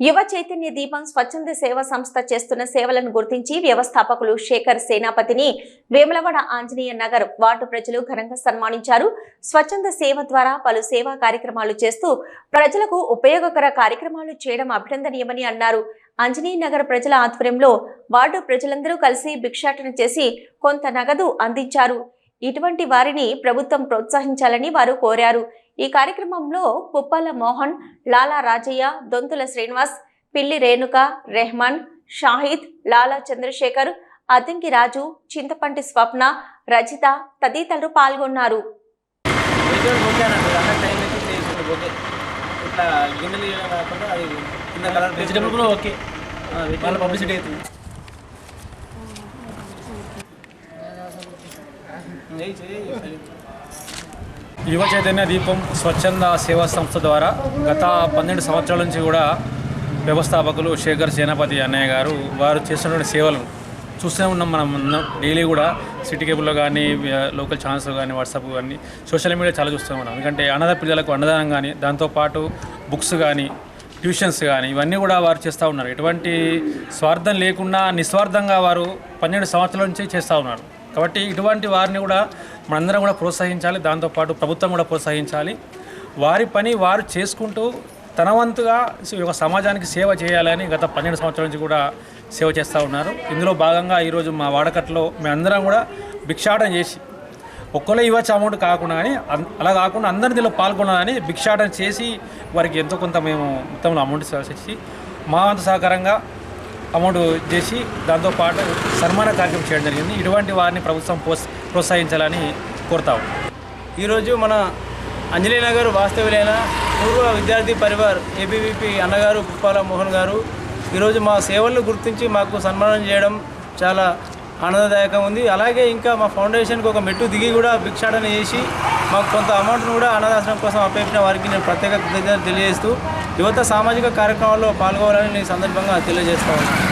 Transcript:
యువ చైతన్య దీపం స్వచ్ఛంద సేవా సంస్థ చేస్తున్న సేవలను గుర్తించి వ్యవస్థాపకులు శేఖర్ సేనాపతిని వేములవాడ ఆంజనేయ నగర్ వార్డు ప్రజలు ఘనంగా సన్మానించారు. స్వచ్ఛంద సేవ ద్వారా పలు సేవా కార్యక్రమాలు చేస్తూ ప్రజలకు ఉపయోగకర కార్యక్రమాలు చేయడం అభినందనీయమని అన్నారు. ఆంజనేయ నగర్ ప్రజల ఆధ్వర్యంలో వార్డు ప్రజలందరూ కలిసి భిక్షాటన చేసి కొంత నగదు అందించారు. ఇటువంటి వారిని ప్రభుత్వం ప్రోత్సహించాలని వారు కోరారు. ఈ కార్యక్రమంలో పుప్పాల మోహన్ లాలా రాజయ్య దొంతుల శ్రీనివాస్ పిల్లి రేణుక రెహమాన్ షాహిద్ లాలా చంద్రశేఖర్ అద్దంకి రాజు చింతపంటి స్వప్న రజిత తదితరులు పాల్గొన్నారు. పబ్లిసిటీ యువ చైతన్య దీపం స్వచ్ఛంద సేవా సంస్థ ద్వారా గత పన్నెండు సంవత్సరాల నుంచి కూడా వ్యవస్థాపకులు శేఖర్ సేనాపతి అన్నయ్య గారు వారు చేస్తున్నటువంటి సేవలు చూస్తూనే ఉన్నాం మనం. డైలీ కూడా సిటీ కేబుల్లో కానీ లోకల్ ఛానల్స్లో కానీ వాట్సాప్ కానీ సోషల్ మీడియా చాలా చూస్తూ ఉన్నాం. ఎందుకంటే అన్నద పిల్లలకు అన్నదానం కానీ దాంతోపాటు బుక్స్ కానీ ట్యూషన్స్ కానీ ఇవన్నీ కూడా వారు చేస్తూ ఉన్నారు. ఎటువంటి స్వార్థం లేకుండా నిస్వార్థంగా వారు పన్నెండు సంవత్సరాల నుంచి చేస్తూ ఉన్నారు. కాబట్టి ఇటువంటి వారిని కూడా మనందరం కూడా ప్రోత్సహించాలి. దాంతోపాటు ప్రభుత్వం కూడా ప్రోత్సహించాలి. వారి పని వారు చేసుకుంటూ తన వంతుగా ఒక సమాజానికి సేవ చేయాలని గత పన్నెండు సంవత్సరాల నుంచి కూడా సేవ చేస్తూ ఉన్నారు. ఇందులో భాగంగా ఈరోజు మా వాడకట్లో మేమందరం కూడా భిక్షాటన చేసి ఒక్కరే ఇవ్వచ్చు అమౌంట్ కాకుండా కానీ అలా కాకుండా అందరి దీనిలో పాల్గొనాలని భిక్షాటన చేసి వారికి ఎంతో కొంత మేము మొత్తంలో అమౌంట్ చేసి మా వంతు సహకారంగా అమౌంట్ చేసి దాంతోపాటు సన్మాన కార్యక్రమం చేయడం జరిగింది. ఇటువంటి వారిని ప్రభుత్వం ప్రోత్సహించాలని కోరుతాం. ఈరోజు మన అంజలి నగర్ వాస్తవ్యులైన పూర్వ విద్యార్థి పరివార్ ఏబీవీపీ అన్నగారు పుప్పాల మోహన్ గారు ఈరోజు మా సేవలను గుర్తించి మాకు సన్మానం చేయడం చాలా ఆనందదాయకం ఉంది. అలాగే ఇంకా మా ఫౌండేషన్కి ఒక మెట్టు దిగి కూడా భిక్షాటన చేసి మాకు కొంత అమౌంట్ను కూడా అన్నదాసనం కోసం అప్పగించిన వారికి నేను ప్రత్యేక కృతజ్ఞతలు తెలియజేస్తూ యువత సామాజిక కార్యక్రమాల్లో పాల్గొవాలని ఈ సందర్భంగా తెలియజేస్తా ఉన్నాను.